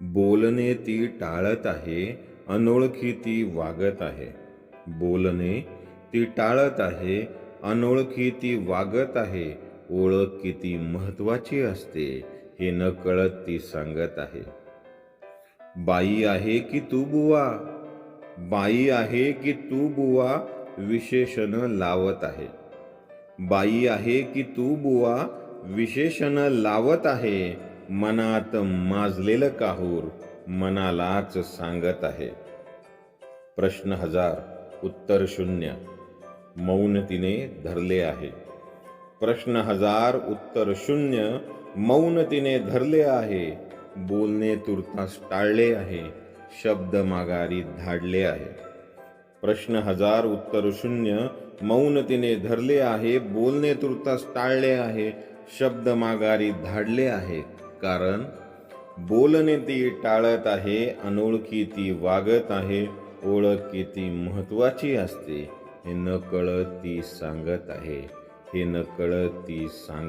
बोलणे ती टाळत आहे अनोळखी ती वागत आहे. बोलणे ती टाळत आहे अनोळखी ती वागत आहे. ओळख किती महत्वाची असते हे न कळत ती सांगत आहे. बाई आहे की तू बुवा? बाई आहे की तू बुवा? विशेषण लावत आहे. बाई आहे की तू बुवा? विशेषण लावत आहे. मनात माजलेलं काहूर मनालाच सांगत आहे. प्रश्न हजार उत्तर शून्य. मौन तिने धरले आहे. प्रश्न हजार उत्तर शून्य. मौन तिने धरले आहे. बोलणे तुर्तास टाळले आहे. शब्द माघारी धाडले आहे. प्रश्न हजार उत्तर शून्य. मौन तिने धरले आहे. बोलणे तुर्तास टाळले आहे. शब्द माघारी धाडले आहे. कारण बोलणे ती टाळत आहे अनोळखी ती वागत आहे ओळख किती महत्वाची असते हे न कळत ती सांगत आहे हे न कळत ती सांगत